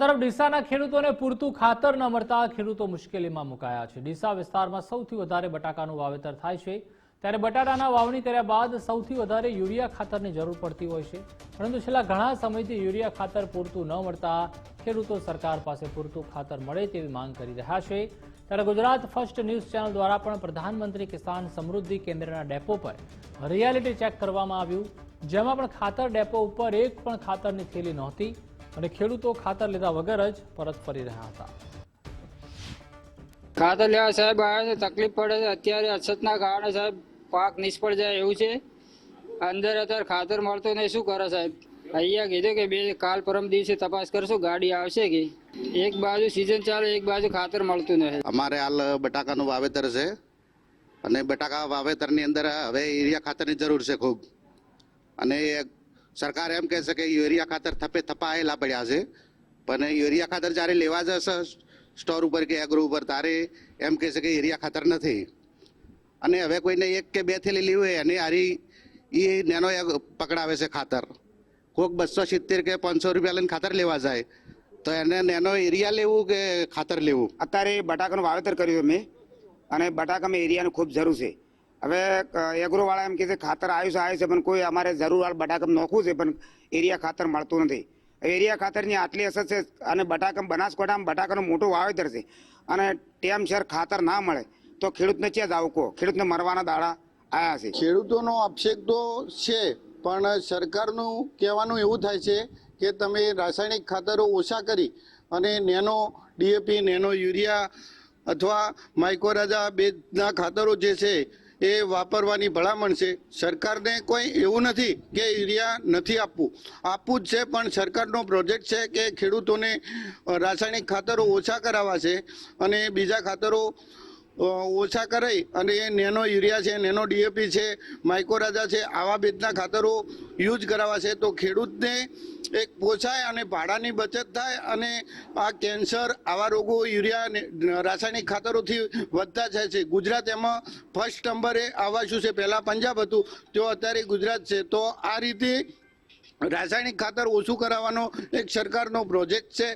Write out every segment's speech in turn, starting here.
તરફ ડીસાના ખેડૂતોને પૂરતું ખાતર ન મળતા ખેડૂતો મુશ્કેલીમાં મુકાયા છે. ડીસા વિસ્તારમાં સૌથી વધારે બટાકાનું વાવેતર થાય છે. ત્યારે બટાટાના વાવણી કર્યા બાદ સૌથી વધારે યુરિયા ખાતરની જરૂર પડતી હોય છે. પરંતુ છેલ્લા ઘણા સમયથી યુરિયા ખાતર પૂરતું ન મળતા ખેડૂતો સરકાર પાસે પૂરતું ખાતર મળે તેવી માંગ કરી રહ્યા છે. ત્યારે ગુજરાત ફર્સ્ટ ન્યૂઝ ચેનલ દ્વારા પણ પ્રધાનમંત્રી કિસાન સમૃદ્ધિ કેન્દ્રના ડેપો પર રિયાલિટી ચેક કરવામાં આવ્યું. જેમાં પણ ખાતર ડેપો ઉપર એક પણ ખાતરની થેલી નહોતી. અને ખેડૂતો ખાતર લીધા વગર જ પરત ફરી રહ્યા હતા. ખાતર લેવા સાહેબ આવ્યા છે તકલીફ પડે છે. અત્યારે અછતના કારણે સાહેબ પાક નિષ્ફળ જાય એવું છે. અંદર અત્યારે ખાતર મળતું નહીં. શું કરે સાહેબ? અહીંયા કીધું કે બે કાલ પરમ દિવસે તપાસ કરશું ગાડી આવશે કે? એક બાજુ સિઝન ચાલે એક બાજુ ખાતર મળતું નહીં. અમારે હાલ બટાકાનું વાવેતર છે. અને બટાકા વાવેતરની અંદર હવે યુરિયા ખાતરની જરૂર છે ખૂબ. અને સરકાર એમ કહે છે કે યુરિયા ખાતર થપે થપાયેલા પડ્યા છે. પણ યુરિયા ખાતર જ્યારે લેવા જશે સ્ટોર ઉપર કે એગ્રો ઉપર, તારે એમ કહે છે કે યુરિયા ખાતર નથી. અને હવે કોઈને એક કે બે થેલી લેવી હોય અને હારી એ નેનો પકડાવે છે ખાતર. કોક બસો સિત્તેર કે પાંચસો રૂપિયા લઈને ખાતર લેવા જાય. તો એને નેનો એરિયા લેવું કે ખાતર લેવું? અત્યારે બટાકાનું વાવેતર કર્યું મેં અને બટાકામાં એરિયાની ખૂબ જરૂર છે. હવે એગ્રોવાળા એમ કહે છે, ખાતર આવ્યું છે આવ્યું છે, પણ કોઈ અમારે જરૂર હાલ બટાકમ નોખવું છે, પણ એરિયા ખાતર મળતું નથી. એરિયા ખાતરની આટલી અસર છે અને બટાકમ બનાસકાંઠામાં બટાકાનું મોટું વાવેતર છે અને ટેમસર ખાતર ના મળે, તો ખેડૂતને ક્યાં જ આવકો? ખેડૂતને મરવાના દાડા આવ્યા છે. ખેડૂતોનો અભિષેક તો છે, પણ સરકારનું કહેવાનું એવું થાય છે કે તમે રાસાયણિક ખાતરો ઓછા કરી અને નેનો ડીએપી, નેનો યુરિયા અથવા માઇકોરાજા બેના ખાતરો જે છે એ વાપરવાની ભલામણ છે. સરકારને કોઈ એવું નથી કે યુરિયા નથી આપવું. આપવું જ છે, પણ સરકારનો પ્રોજેક્ટ છે કે ખેડૂતોને રાસાયણિક ખાતરો ઓછા કરાવવા છે અને બીજા ખાતરો ઓછા કરાઈ અને એ નેનો યુરિયા છે, નેનો ડીએપી છે માઇકોરાજા છે, આવા બેજના ખાતરો યુઝ કરાવવા છે. તો ખેડૂતને એક પોસાય અને ભાડાની બચત થાય અને આ કેન્સર, આવા રોગો યુરિયા રાસાયણિક ખાતરોથી વધતા જાય છે. ગુજરાત એમાં ફર્સ્ટ નંબરે આવા શું છે. પહેલાં પંજાબ હતું, તો અત્યારે ગુજરાત છે. તો આ રીતે રાસાયણિક ખાતર ઓછું કરાવવાનો એક સરકારનો પ્રોજેક્ટ છે.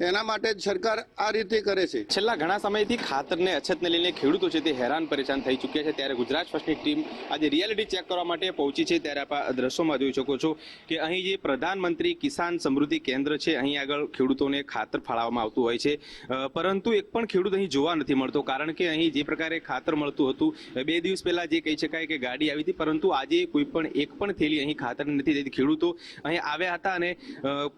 એના માટે જ સરકાર આ રીતે કરે છે. છેલ્લા ઘણા સમયથી ખાતરને અછતને લઈને ખેડૂતો છે તે હેરાન પરેશાન થઈ ચૂક્યા છે. ત્યારે ગુજરાત ફર્સ્ટની ટીમ આજે રિયાલિટી ચેક કરવા માટે પહોંચી છે. ત્યારે આપ દ્રશ્યોમાં જોઈ શકો છો કે અહીં જે પ્રધાનમંત્રી કિસાન સમૃદ્ધિ કેન્દ્ર છે, અહીં આગળ ખેડૂતોને ખાતર ફાળવવામાં આવતું હોય છે. પરંતુ એક પણ ખેડૂત અહીં જોવા નથી મળતો, કારણ કે અહીં જે પ્રકારે ખાતર મળતું હતું, બે દિવસ પહેલાં જે કહી શકાય કે ગાડી આવી હતી, પરંતુ આજે કોઈ પણ એક પણ થેલી અહીં ખાતર નથી તેથી ખેડૂતો અહીં આવ્યા હતા અને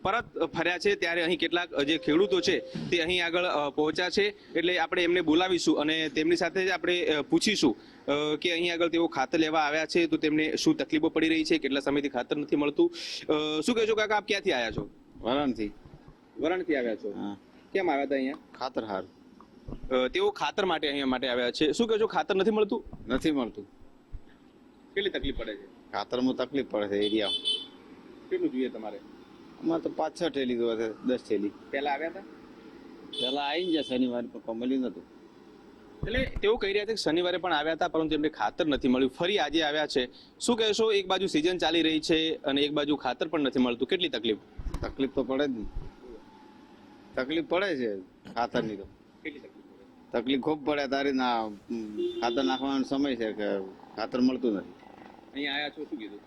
પરત ફર્યા છે. ત્યારે અહીં કેટલાક જે ખેડૂતો છે તે અહીં આગળ પહોંચ્યા છે. એટલે આપણે એમને બોલાવીશું અને તેમની સાથે જ આપણે પૂછીશું કે અહીં આગળ તેઓ ખાતર લેવા આવ્યા છે. તો તેમને શું તકલીફો પડી રહી છે? કેટલા સમયથી ખાતર નથી મળતું? શું કહેશો કાકા આપ ક્યાંથી આવ્યા છો? વરણથી. વરણથી આવ્યા છો? હા. કેમ આવ્યા હતા અહીંયા? ખાતર હાર. તેઓ ખાતર માટે અહીંયા માટે આવ્યા છે. શું કહેશો ખાતર નથી મળતું? નથી મળતું. કેટલી તકલીફ પડે છે? ખાતરમાં તકલીફ પડે છે એરિયા કેટલું જોઈએ તમારે? અમારે તો પાંચ છ ઠેલી જોવે છે દસ ઠેલી પહેલા આવ્યા હતા? પેલા આવી જાય શનિવારે પણ કોઈ મળ્યું નતું. એટલે તેઓ કહી રહ્યા છે કે શનિવારે પણ આવ્યા હતા પરંતુ એમને ખાતર નથી મળ્યું. ફરી આજે આવ્યા છે. શું કહેશો એક બાજુ સિઝન ચાલી રહી છે અને એક બાજુ ખાતર પણ નથી મળતું. કેટલી તકલીફ? તકલીફ તો પડે જ નહીં તકલીફ પડે છે ખાતરની તો. કેટલી તકલીફ તકલીફ ખૂબ પડે તારે ના ખાતર નાખવાનો સમય છે કે ખાતર મળતું નથી. અહીંયા આવ્યા છો શું કીધું?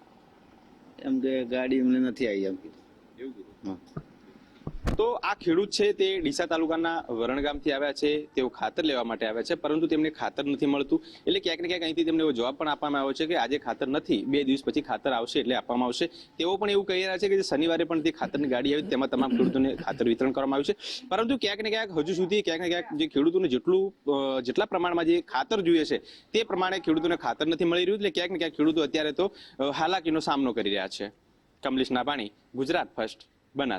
એમ કે ગાડી અમને નથી આવી એમ કીધું. એવું કીધું? હા. તો આ ખેડૂત છે તે ડીસા તાલુકાના વરણ ગામથી આવ્યા છે, તેઓ ખાતર લેવા માટે આવ્યા છે, પરંતુ તેમને ખાતર નથી મળતું. એટલે ક્યાંક ને ક્યાંક અહીંથી તેમને એવો જવાબ પણ આપવામાં આવ્યો છે કે આજે ખાતર નથી, બે દિવસ પછી ખાતર આવશે એટલે આપવામાં આવશે. તેઓ પણ એવું કહી રહ્યા છે કે જે શનિવારે પણ તે ખાતરની ગાડી આવી, તેમાં તમામ ખેડૂતોને ખાતર વિતરણ કરવામાં આવ્યું છે. પરંતુ ક્યાંક ને ક્યાંક હજુ સુધી ક્યાંક ને ક્યાંક જે ખેડૂતોને જેટલું જેટલા પ્રમાણમાં જે ખાતર જોઈએ છે, તે પ્રમાણે ખેડૂતોને ખાતર નથી મળી રહ્યું. એટલે ક્યાંક ને ક્યાંક ખેડૂતો અત્યારે તો હાલાકીનો સામનો કરી રહ્યા છે. કમલેશ નાભાણી, ગુજરાત ફર્સ્ટ.